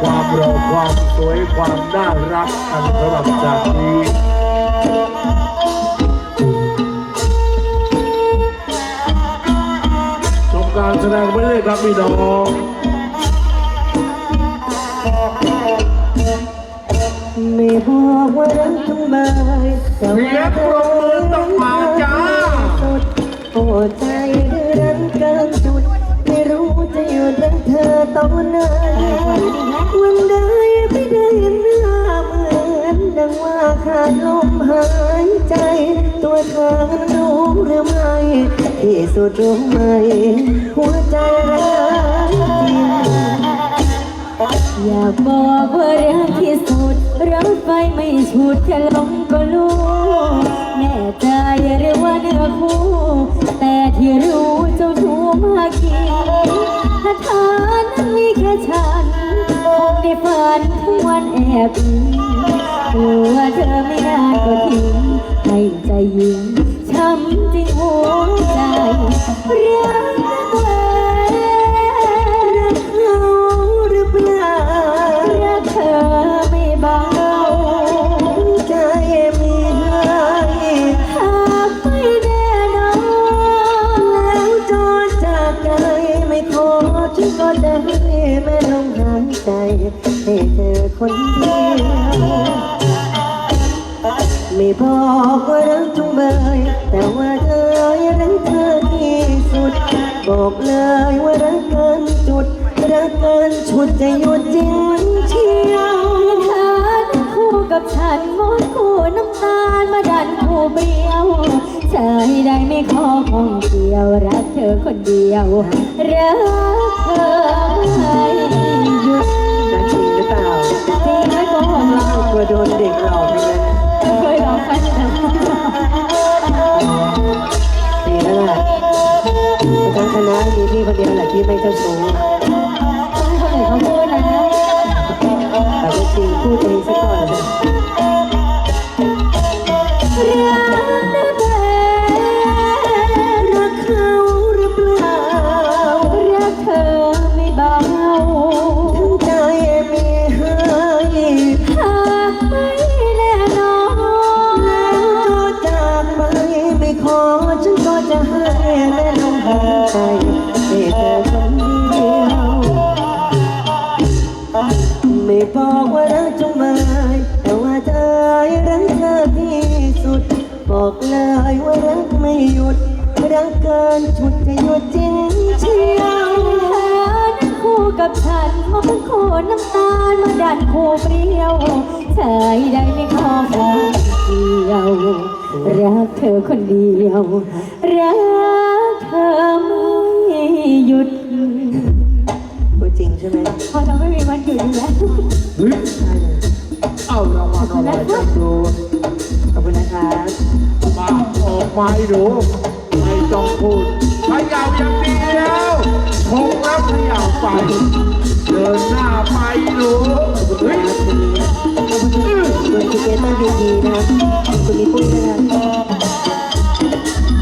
ความรอความสวยความน่ารักอันสำหรับจากนี้ชมการแสดงไปเลยครับพี่น้องไม่บอกว่ารักทำไมแต่เสียว่างปรบมือต้องมาจ้า สุดโอ้ใจรันเกินจุด ไม่รู้จะหยุดรักเธอตอนไหน นหน้าเหมือนดังว่าขาดลมหายใจ ตัวเธอรู้หรือไม่ที่สุดรู้ไหม หัวใจรักจริงอยากบอกว่ารักที่สุดรักไปไม่ฉุดแค่ลมก็รู้แน่ใจหรือว่าเนื้อคู่แต่ที่รู้เจ้าชู้มากจริงถ้าเธอนั้นมีแค่ฉัน ฝันทุกวันแอบอิงกลัวเธอไม่นานก็ทิ้งให้ใจยิงช้ำจริงหัวใจรักนักเลรักเขาหรือเปล่ารักเธอไม่เบาใจมีให้หากไม่แน่นอนแล้วจนจากใจไม่ขอฉันก็ได้ ให้เธอคนเดียวไม่บอกว่ารักจุงเบยแต่ว่าเธอรักเธอที่สุด บอกเลยว่ารักเกินจุด รักเกินชุดจะหยุดจริงเชียวเธอนั้นคู่กับฉันมดคู่น้ำตาลมาดันคู่เปรี้ยวเธอให้ได้ไม่ขอของเดียว รักเธอคนเดียว รักเธอ พี่คนเดียวแหละที่ไม่เจ้าชู้คนอื่นเขาพูดนะแต่ก็จริงพูดเองซะก่อนนะรักเธอรักเขารือเล่ารักเธอไม่เบาใจมีให้หากไม่แน่นอนแล้วจากไปไม่ขอฉันก็จะให้แม่ลมหายใจ บอกเลยว่ารักไม่หยุดรักเกินชุดจะหยุดจริงเชียวเธอนั้นคู่กับฉันมาเป็นคู่น้ำตาลมาดันคู่เปรี้ยวเธอได้ไม่ขอแค่เดียวรักเธอคนเดียวรักเธอไม่หยุดพูดจริงใช่ไหมเพราะเราไม่มีวันหยุดอยู่แล้วเฮ้ยใช่เลยเอารางวัลอะไรกันดู มาให้ดูไม่ต้องพูดขยับอย่างเดียวคงแล้วขยับไป เดินหน้าไปดูเฮ้ยคุณสเกตเตอร์ดีๆนะครับคุณมีปุ้ยนะครับ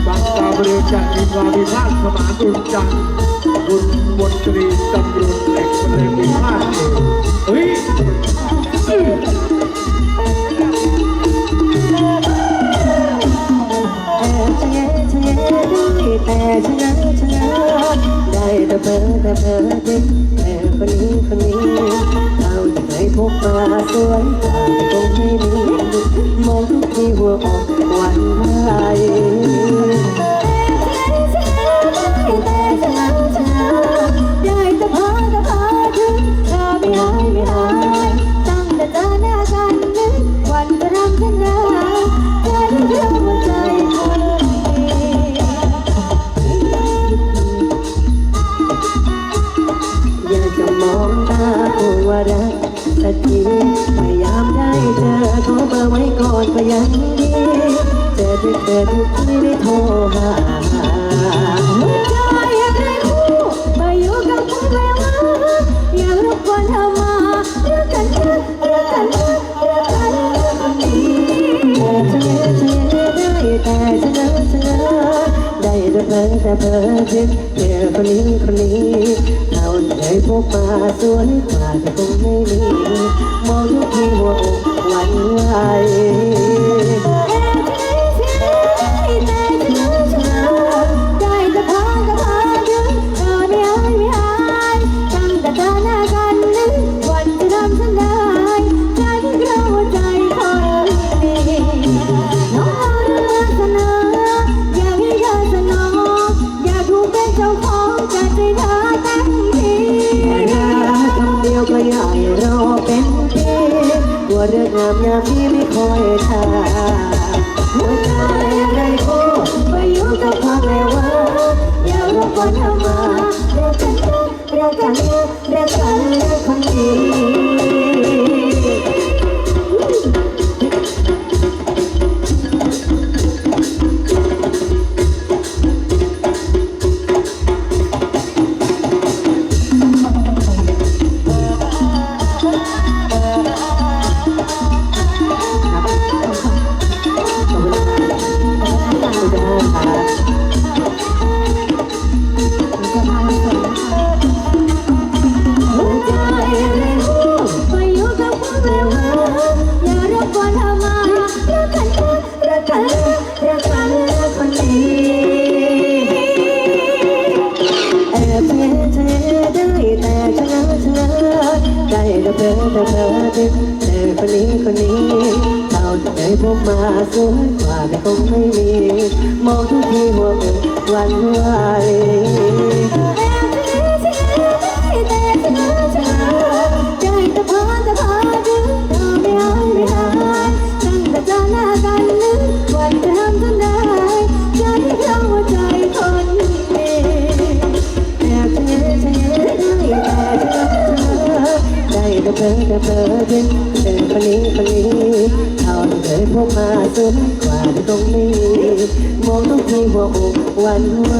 บางตาบริการมีความพิพาทสมานดุลจันทร์คุณมนตรีตำรวจเอกบริพิพาทเฮ้ย แต่เพ้อแต่เพ้อเด็กแต่คนนี้คนนี้เราจะได้พบมาสวยแต่คงไม่มีมองทุกทีหัวออกวันไห อขอเบอร์ไว้ก่อนก็ยังดีเจอที่เธอทุกที่ได้โทรหาใจอยากได้คู่มาอยู่กับคุณเวลาอยารบกวนเธอมารักกันนะรักกันนะรักกันแต่ชะงัชะงัได้แต่ชะงัชะงัได้แต่เพ้อแต่เพ้อถึงเธอคนนี้คนนี้เราเคยพบมาสวยกว่าจะคงไม่มีมองทุกทีหัวอก ไหน อย่ารบกวนเธอมารักกัน ได้แต่เพอแต่เพอดึงแต่คนนี้คนนี้เราจะได้พบมาสวยกว่าแต่คงไม่มี มองทุกทีหัวอกหวันไหวจแต่พาแต่พาดึงเธอไม่หายไม่หายตั้งแต่เจอหน้ากันนึก บมาสวยกว่าแต่คงไม่มีมองทุกทีหัวอกหวันไหว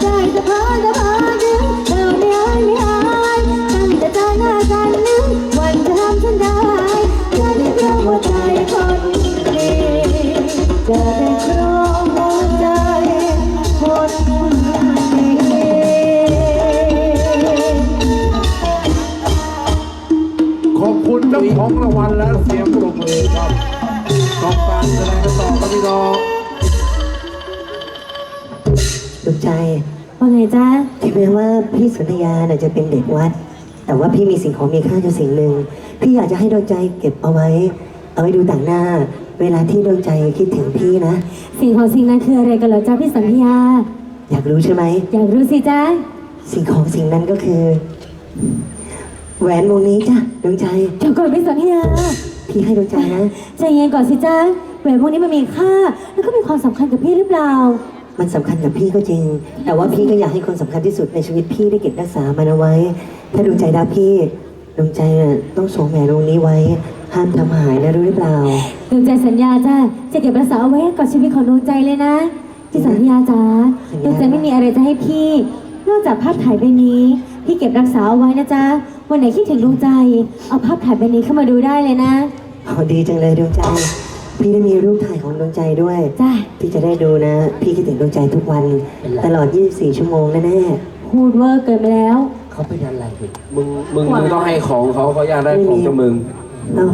ใจแต่พาแต่พ เจ้าของรางวัลและเสียงปรบมือครับกองการแสดงกันต่อครับพี่น้องดวงใจ ว่าไงจ๊ะถึงแม้ว่าพี่สุนทยาน่ะจะเป็นเด็กวัด แต่ว่าพี่มีสิ่งของมีค่าอยู่สิ่งหนึ่ง พี่อยากจะให้ดวงใจเก็บเอาไว้ เอาไว้ดูต่างหน้า เวลาที่ดวงใจคิดถึงพี่นะ สิ่งของสิ่งนั้นคืออะไรกันเหรอจ๊ะพี่สัญญาอยากรู้ใช่ไหม อยากรู้สิจ๊ะสิ่งของสิ่งนั้นก็คือ แหวนวงนี้จ้ะดวงใจ เดี๋ยวก่อนพี่สัญญาพี่ให้ดวงใจนะ ใจเย็นก่อนสิจ๊ะแหวนพวกนี้มันมีค่า แล้วก็มีความสำคัญกับพี่หรือเปล่า มันสำคัญกับพี่ก็จริง แต่ว่าพี่ก็อยากให้คนสำคัญที่สุดในชีวิตพี่ได้เก็บรักษามันเอาไว้ ถ้าดวงใจรักพี่ดวงใจน่ะต้องสวมแหวนวงนี้ไว้ ห้ามทำหายนะรู้หรือเปล่า ดวงใจสัญญาจ้ะจะเก็บรักษาเอาไว้กับชีวิตของดวงใจเลยนะพี่สัญญาจ้ะสัญญา ดวงใจไม่มีอะไรจะให้พี่ นอกจากภาพถ่ายใบนี้ พี่เก็บรักษาเอาไว้นะจ๊ะ วันไหนคิดถึงดวงใจ เอาภาพถ่ายใบนี้เข้ามาดูได้เลยนะ อ๋อดีจังเลยดวงใจ พี่ได้มีรูปถ่ายของดวงใจด้วย จ้ะ พี่จะได้ดูนะ พี่คิดถึงดวงใจทุกวัน ตลอด 24 ชั่วโมงแน่พูดเวอร์เกินไปแล้ว เขาเป็นอะไรมึงมึงมึงต้องให้ของเขาเขาอยากได้ของจากมึง ๆเอ้า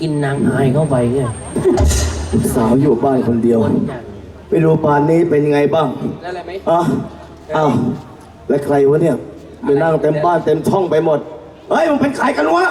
กินนางอายเข้าไปไงสาวอยู่บ้านคนเดียว ไม่รู้ป่านนี้เป็นไงบ้าง แล้วอะไรไหม อะอ้าวแล้วใครวะเนี่ย ไปนั่งเต็มบ้านเต็มช่องไปหมด เฮ้ยมึงเป็นใครกันวะ